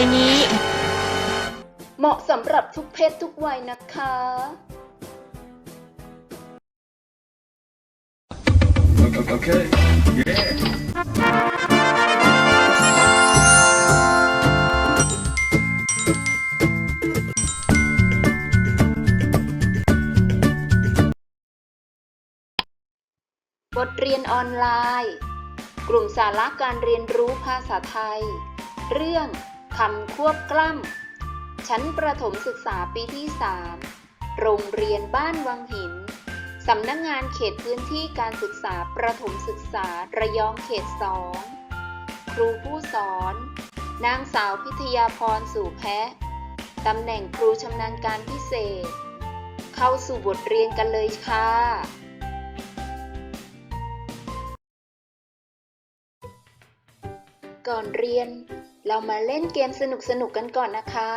ไปนี้ เหมาะสำหรับทุกเพศทุกวัยนะคะ Okay. Yeah. บทเรียนออนไลน์ กลุ่มสาระการเรียนรู้ภาษาไทย เรื่อง คำควบกล้ำ ชั้นประถมศึกษาปีที่ 3 โรงเรียนบ้านวังหิน สำนักงงานเขตพื้นที่การศึกษาประถมศึกษาระยองเขต 2 ครูผู้สอน นางสาวพิทยาพรสู่แพะตำแหน่งครูชำนาญการพิเศษ เข้าสู่บทเรียนกันเลยค่ะก่อนเรียน เรามาเล่นเกมสนุกๆกันก่อนนะคะ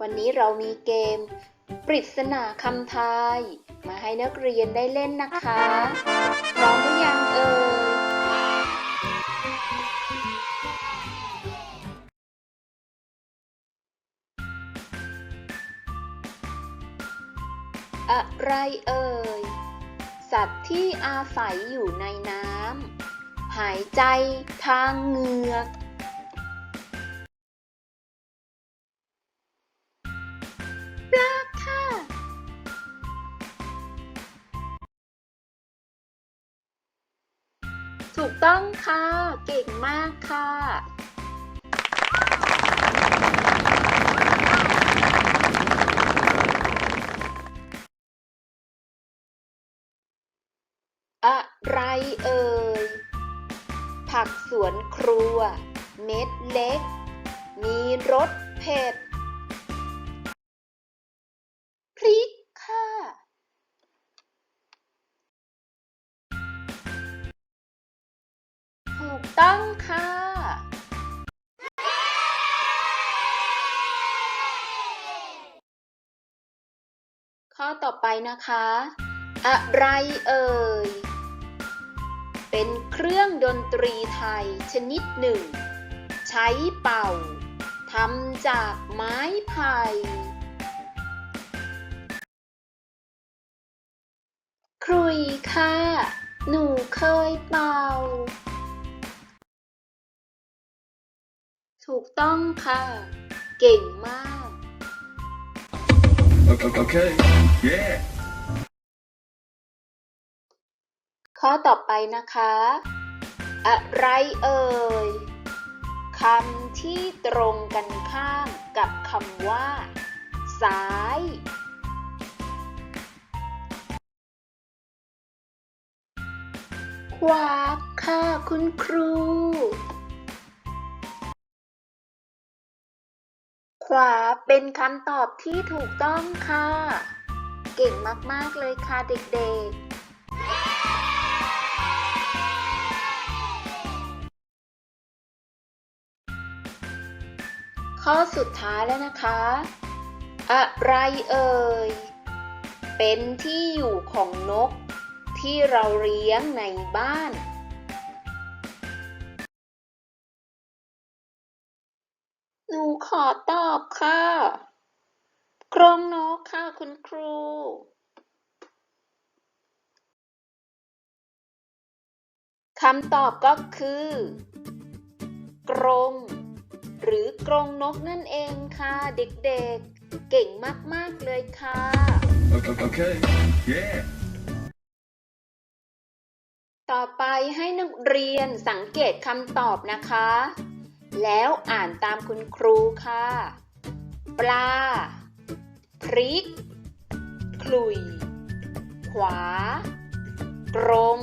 วันนี้เรามีเกม ปริศนาคำทาย มาให้นักเรียนได้เล่นนะคะพร้อมหรือยังเอ่ยอะไรเอ่ย สัตว์ที่อาศัยอยู่ในน้ำ หายใจทางเหงือก ถูกต้องค่ะ เก่งมากค่ะ อะไรเอ่ย ผักสวนครัว เม็ดเล็ก มีรสเผ็ด ต้องค่ะ ข้อต่อไปนะคะ อะไรเอ่ย เป็นเครื่องดนตรีไทยชนิดหนึ่ง ใช้เป่าทำจากไม้ไผ่ครุยค่ะ หนูเคยเป่า ถูกต้องค่ะ เก่งมาก Okay. Yeah. ข้อต่อไปนะคะ อะไรเอ่ยคำที่ตรงกันข้ามกับคำว่า ซ้าย ขวาค่ะคุณครู ขวาเป็นคำตอบที่ถูกต้องค่ะ เก่งมาก ๆ เลยค่ะเด็ก ๆข้อสุดท้ายแล้วนะคะ อะไรเอ่ย เป็นที่อยู่ของนกที่เราเลี้ยงในบ้าน หนูขอตอบค่ะ กรงนกค่ะคุณครูคำตอบก็คือ กรง หรือกรงนกนั่นเองค่ะ เด็กๆ เก่งมาก ๆ เลยค่ะ Okay. Yeah. ต่อไปให้นักเรียนสังเกตคำตอบนะคะ แล้วอ่านตามคุณครูค่ะ ปลา พริกขลุย ขวา กรง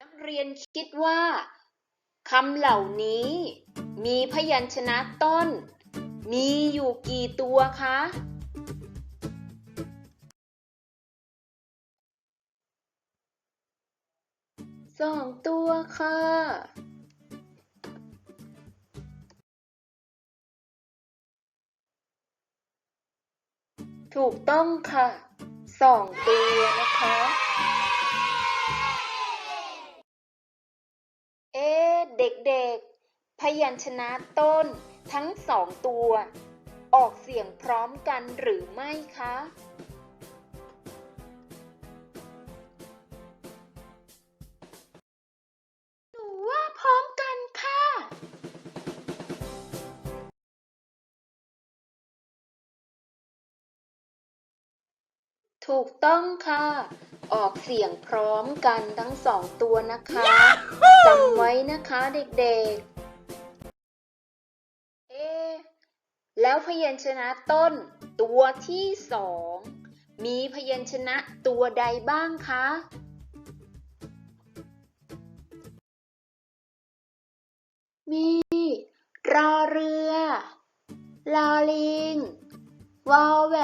นักเรียนคิดว่าคำเหล่านี้ มีพยัญชนะต้น มีอยู่กี่ตัวคะ สองตัวค่ะถูกต้องค่ะ สองตัวนะคะ เอ๊ะเด็กๆ พยัญชนะต้นทั้งสองตัว ออกเสียงพร้อมกันหรือไม่คะ ถูกต้องค่ะ ออกเสียงพร้อมกันทั้งสองตัวนะคะ จำไว้นะคะเด็กๆ เอะแล้วพยัญชนะต้น ตัวที่สอง มีพยัญชนะตัวใดบ้างคะมีรอเรือ ลอลิง วอแหว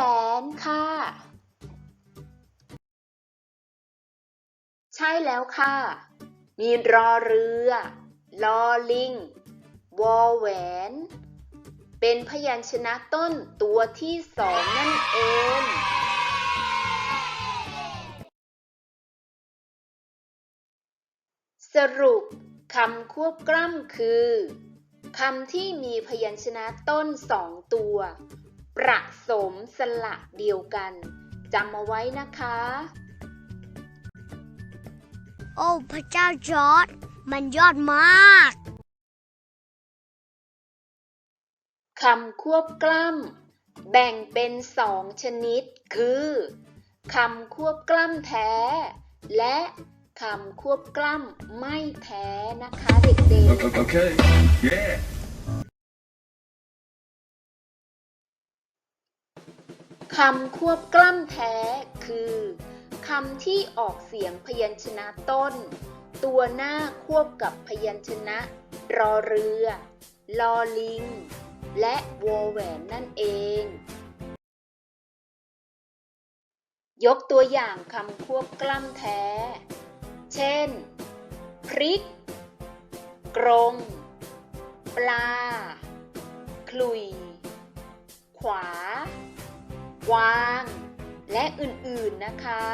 นค่ะ ใช่แล้วค่ะ มีรอเรือลอลิง วอแหวน เป็นพยัญชนะต้นตัวที่สองนั่นเองสรุปคำควบกล้ำคือคำที่มีพยัญชนะต้นสองตัว ประสมสระเดียวกันจำเอาไว้นะคะ โอ้พระเจ้าจอร์ดมันยอดมากคำควบกล้ำแบ่งเป็นสองชนิด คือคำควบกล้ำแท้ และคำควบกล้ำไม่แท้นะคะเด็ก O- Okay. Yeah. ๆคำควบกล้ำแท้คือ คำที่ออกเสียงพยัญชนะต้น ตัวหน้าควบกับพยัญชนะ รอเรือ ลอลิง และวอแหวนนั่นเอง ยกตัวอย่างคำควบกล้ำแท้ เช่น พริก กรงปลา คลุย ขวา วาง และอื่นๆนะคะ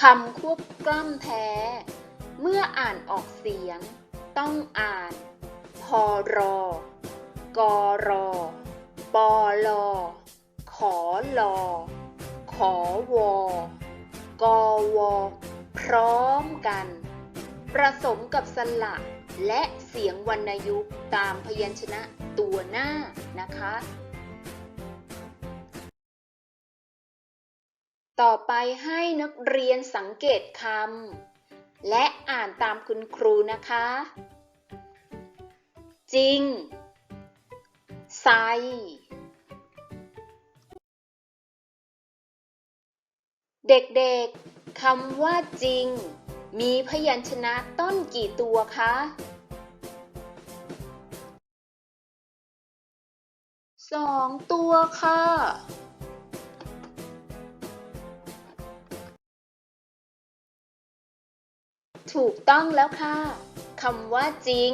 คำควบกล้ำแท้ เมื่ออ่านออกเสียง ต้องอ่าน พอรอกอรอปอลอขอลอขอวอกอวอพร้อมกันประสมกับสระและเสียงวรรณยุกต์ตามพยัญชนะ ตัวหน้านะคะ ต่อไปให้นักเรียนสังเกตคำและอ่านตามคุณครูนะคะ จริงใสเด็กๆ คำว่าจริง มีพยัญชนะต้นกี่ตัวคะ สองตัวค่ะ ถูกต้องแล้วค่ะคำว่าจริง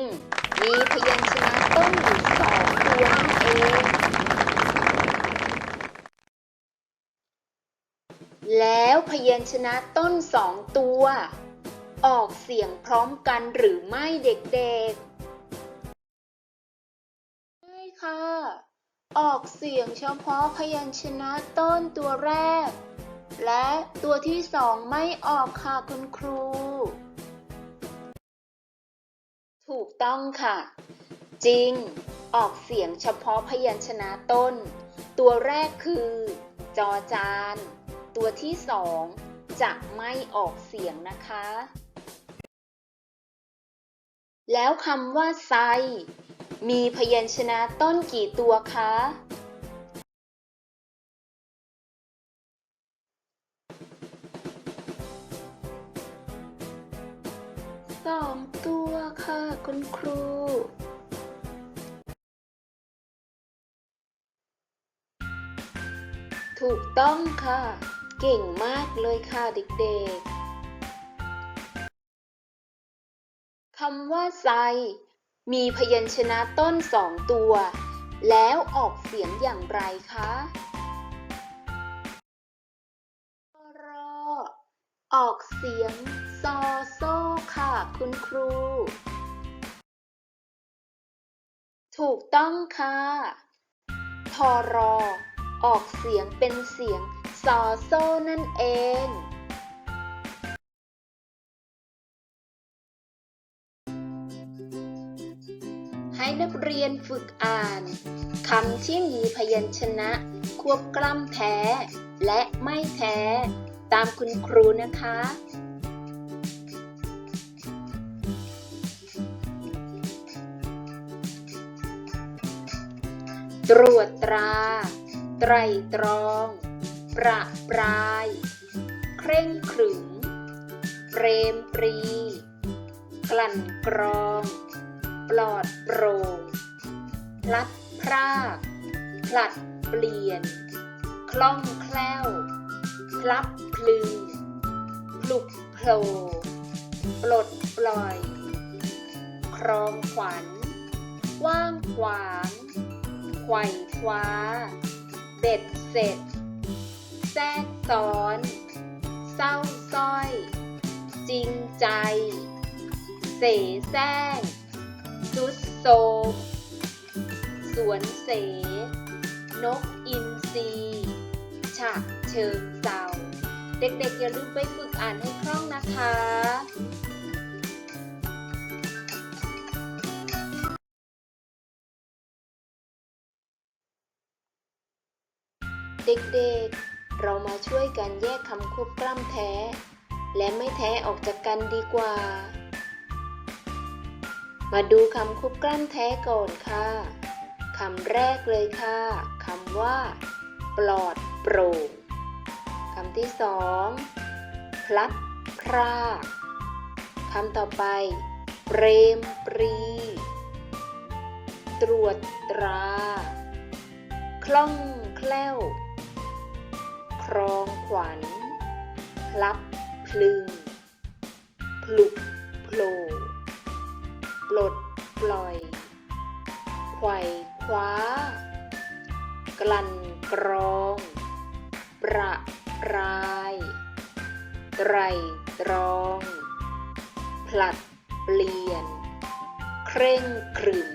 มีพยัญชนะต้นอยู่สองตัวเอง แล้วพยัญชนะต้นสองตัว ออกเสียงพร้อมกันหรือไม่เด็กๆ ออกเสียงเฉพาะพยัญชนะต้นตัวแรก และตัวที่สองไม่ออกค่ะคุณครู ถูกต้องค่ะ จริง ออกเสียงเฉพาะพยัญชนะต้น ตัวแรกคือ จอจาน ตัวที่สองจะไม่ออกเสียงนะคะ แล้วคำว่าไซ มีพยัญชนะต้นกี่ตัวคะ สองตัวค่ะคุณครู ถูกต้องค่ะ เก่งมากเลยค่ะเด็กๆคำว่าไซ มีพยัญชนะต้นสองตัว แล้วออกเสียงอย่างไรคะรอออกเสียงซอโซากคุณครู ถูกต้องค่ะทอรอออกเสียงเป็นเสียงซอโซ่นั่นเอง เรียนฝึกอ่านคำที่มีพยัญชนะ ควบกล้ำแท้ และไม่แท้ ตามคุณครูนะคะ ตรวจตรา ไตรตรอง ประปราย เคร่งขรึม เปรมปรี กลั่นกรอง ปลอดโปร่งพลัดพรากผลัดเปลี่ยน คล่องแคล่วพลับพลือพลุกโผล่ปลดปล่อย ครองขวัญ ว่างขวางไขว่คว้า เบ็ดเสร็จ แทรกซ้อน เศร้าส้อย จริงใจ เสแสร้ง สุดโทมสวนเส นกอินทรีฉะเชิงเศร้าเด็กๆอย่าลืมไปฝึกอ่านให้คล่องนะคะเด็กๆ เรามาช่วยกันแยกคำควบกล้ำแท้ และไม่แท้ออกจากกันดีกว่า มาดูคำควบกล้ำแท้ก่อนค่ะคำแรกเลยค่ะคำว่า ปลอดโปร่งคำที่สองพลัดพรากคำต่อไปเปรมปรี ตรวจตรา คล่องแคล่ว ครองขวัญพลับพลึง พลุกโผล่ ปลดปล่อยไขว่คว้า กลั่นกรอง ประปรายไตรตรอง ผลัดเปลี่ยน เคร่งขรึม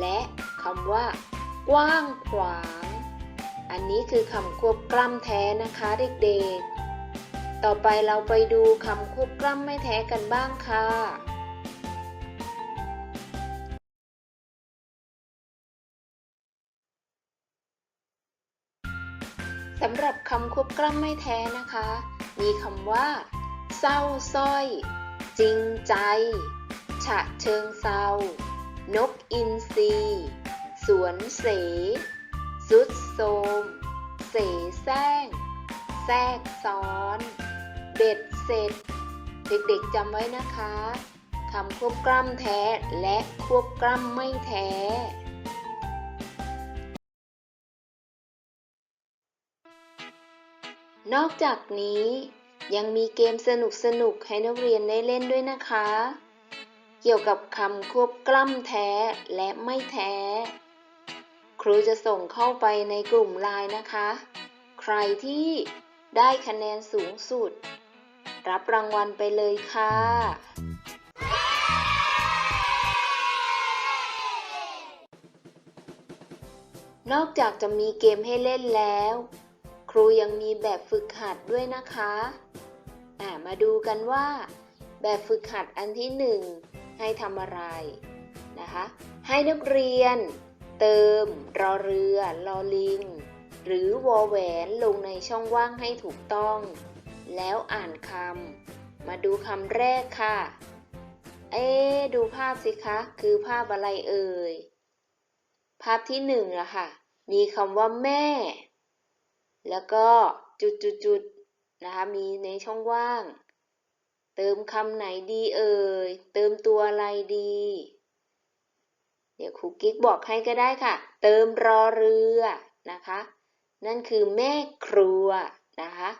และคำว่ากว้างขวาง อันนี้คือคำควบกล้ำแท้นะคะเด็กๆ ต่อไปเราไปดูคำควบกล้ำไม่แท้กันบ้างค่ะ สำหรับคำควบกล้ำไม่แท้นะคะ มีคำว่า เศร้าสร้อย จริงใจ ฉะเชิงเศร้านกอินทรีสวนเส สุดโทมเสแสร้ง แทรกซ้อน เบ็ดเสร็จ เด็กๆจำไว้นะคะคำควบกล้ำแท้และควบกล้ำไม่แท้ นอกจากนี้ยังมีเกมสนุกๆให้นักเรียนได้เล่นด้วยนะคะ เกี่ยวกับคำควบกล้ำแท้และไม่แท้ ครูจะส่งเข้าไปในกลุ่มไลน์นะคะ ใครที่ได้คะแนนสูงสุด รับรางวัลไปเลยค่ะ นอกจากจะมีเกมให้เล่นแล้ว ครูยังมีแบบฝึกหัดด้วยนะคะมาดูกันว่า แบบฝึกหัดอันที่หนึ่งให้ทำอะไรนะคะ ให้นักเรียน เติม รอเรือลอลิง หรือวอแหวนลงในช่องว่างให้ถูกต้อง แล้วอ่านคำมาดูคำแรกค่ะ เอ๊ดูภาพสิคะ คือภาพอะไรเอ่ย ภาพที่หนึ่งอะค่ะ มีคำว่าแม่ แล้วก็จุดๆๆนะคะมีในช่องว่าง เติมคำไหนดีเอ่ย เติมตัวอะไรดี เดี๋ยวครูกิ๊กบอกให้ก็ได้ค่ะ เติมรอเรือนะคะ นั่นคือแม่ครัวนะคะ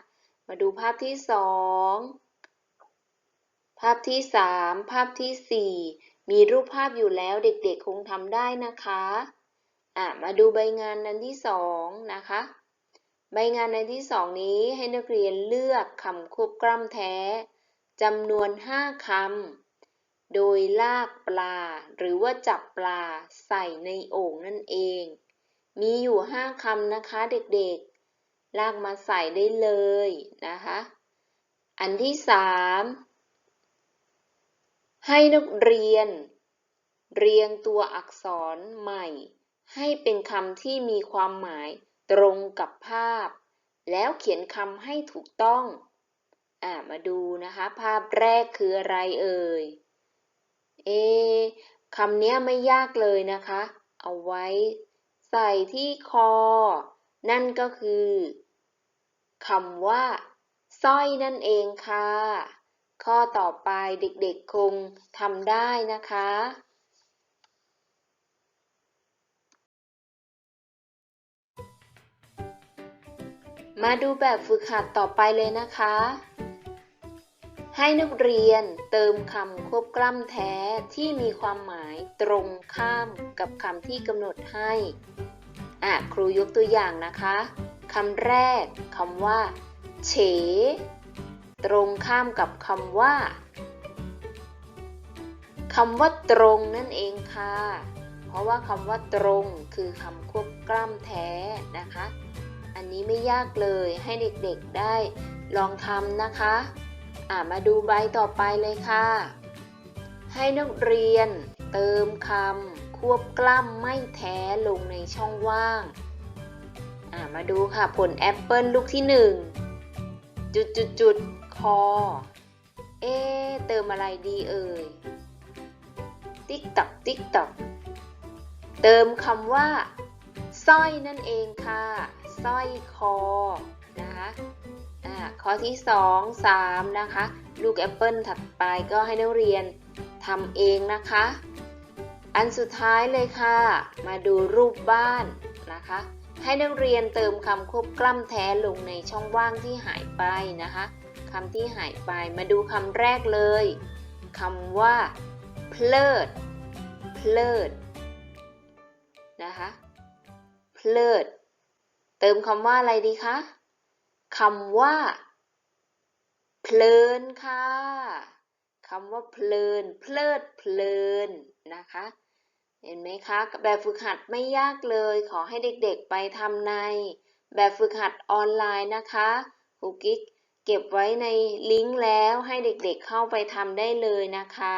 มาดูภาพที่สองภาพที่สามภาพที่สี่มีรูปภาพอยู่แล้วเด็กๆคงทำได้นะคะ อะ มาดูใบงานนั้นที่สองนะคะ ใบงานในที่สองนี้ให้นักเรียนเลือกคำควบกล้ำแท้จำนวนห้าคโดยลากปลา หรือว่าจับปลาใส่ในโอ่งนั่นเอง มีอยู่ห้าคำนะคะเด็กๆ ลากมาใส่ได้เลยนะคะ อันที่สามให้นักเรียน เรียงตัวอักษรใหม่ ให้เป็นคำที่มีความหมาย ตรงกับภาพ แล้วเขียนคำให้ถูกต้องอ่ามาดูนะคะ ภาพแรกคืออะไรเอ่ย เอะคำนี้ไม่ยากเลยนะคะ เอาไว้ ใส่ที่คอ นั่นก็คือคำว่าสร้อยนั่นเองค่ะ ข้อต่อไปเด็กๆคงทำได้นะคะ มาดูแบบฝึกหัดต่อไปเลยนะคะ ให้นักเรียนเติมคำควบกล้ำแท้ที่มีความหมายตรงข้ามกับคำที่กำหนดให้อะครูยกตัวอย่างนะคะคำแรกคำว่า เฉ ตรงข้ามกับคำว่าคำว่าตรงนั่นเองค่ะ เพราะว่าคำว่าตรงคือคำควบกล้ำแท้นะคะ อันนี้ไม่ยากเลยให้เด็กๆได้ลองทำนะคะอ่ามาดูใบต่อไปเลยค่ะ ให้นักเรียน เติมคำควบกล้ำไม่แท้ลงในช่องว่างอ่ามาดูค่ะผลแอปเปิลลูกที่หนึ่งจุดจุดจุดคอ เอ๊เติมอะไรดีเอ่ย ติ๊กตักติ๊กตักเติมคำว่าสร้อยนั่นเองค่ะ สร้อยคอนะคะอ่าข้อที่ 2 3 นะคะ ลูกแอปเปิลถัดไปก็ให้นักเรียนทำเองนะคะ อันสุดท้ายเลยค่ะ มาดูรูปบ้านนะคะ ให้นักเรียนเติมคำควบกล้ำแท้ลงในช่องว่างที่หายไปนะคะคำที่หายไปมาดูคำแรกเลยคำว่า เพลิด เพลิดนะคะ เพลิด เติมคำว่าอะไรดีคะคำว่า เพลินค่ะคำว่าเพลิน เพลิดเพลินนะคะ เห็นไหมคะแบบฝึกหัดไม่ยากเลย ขอให้เด็กๆไปทำในแบบฝึกหัดออนไลน์นะคะครูกิ๊กเก็บไว้ในลิงก์แล้วให้เด็กๆเข้าไปทำได้เลยนะคะ